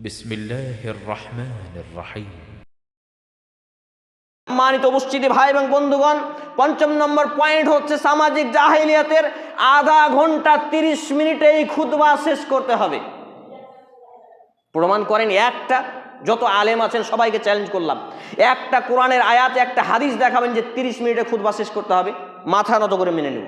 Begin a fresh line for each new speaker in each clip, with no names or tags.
بسم الله الرحمن الرحيم
সম্মানিত উপস্থিতি ভাই এবং বন্ধুগণ পঞ্চম নম্বর পয়েন্ট হচ্ছে সামাজিক জাহিলিয়াতের আধা ঘন্টা তিরিশ মিনিটে এই খুতবা শেষ করতে হবে প্রমাণ করেন একটা যত আলেম আছেন সবাইকে চ্যালেঞ্জ করলাম একটা কোরআনের আয়াত একটা হাদিস দেখাবেন যে তিরিশ মিনিটে খুতবা শেষ করতে হবে মাথা নত করে মেনে নেব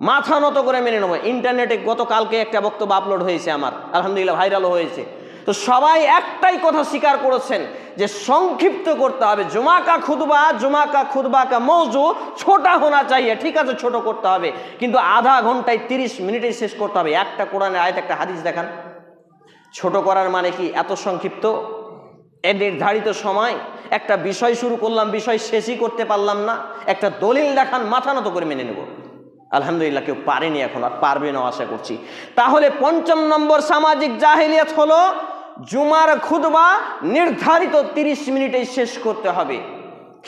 মাথা নত করে মেনে নেবো ইন্টারনেটে গতকালকে একটা বক্তব্য আপলোড হয়েছে আমার আলহামদুলিল্লাহ ভাইরালও হয়েছে তো সবাই একটাই কথা স্বীকার করেছেন যে সংক্ষিপ্ত করতে হবে। জুমাকা খুদবা জুমাকা খুদবা কা মৌজু, ছোটা হোনা চাইয়ে ঠিক আছে, ছোট করতে হবে। কিন্তু আধা ঘন্টায় তিরিশ মিনিটে শেষ করতে হবে। একটা কোরআনের আয়াত, একটা হাদিস দেখান। ছোট করার মানে কি? এত সংক্ষিপ্ত? এ নির্ধারিত সময়? একটা বিষয় শুরু করলাম, বিষয় শেষই করতে পারলাম না। একটা দলিল দেখান, মাথা নত করে মেনে নেব। আলহামদুলিল্লাহ, কেউ পারেনি এখন, আর পারবে না, আশা করছি। তাহলে পঞ্চম নম্বর সামাজিক জাহিলিয়াত হলো জুমার খুদবা নির্ধারিত ৩০ মিনিটে শেষ করতে হবে।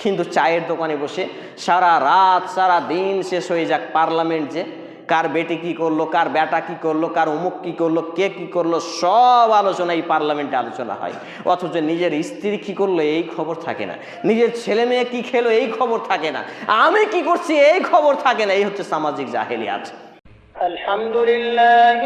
কিন্তু চায়ের দোকানে বসে সারা রাত, সারা দিন শেষ হয়ে যাক পার্লামেন্ট যে। কার বেটে কি করল, কার বেটা কি করল, কার অমুক কি করল, কে কি করল, সব আলোচনা এই পার্লামেন্টে আলোচনা হয়। অথচ নিজের স্ত্রী কি করল, এই খবর থাকে না। নিজের ছেলে মেয়ে কি খেলো, এই খবর থাকে না। আমি কি করছি, এই খবর থাকে না। এই হচ্ছে সামাজিক জাহেলিয়াত।
আলহামদুলিল্লাহ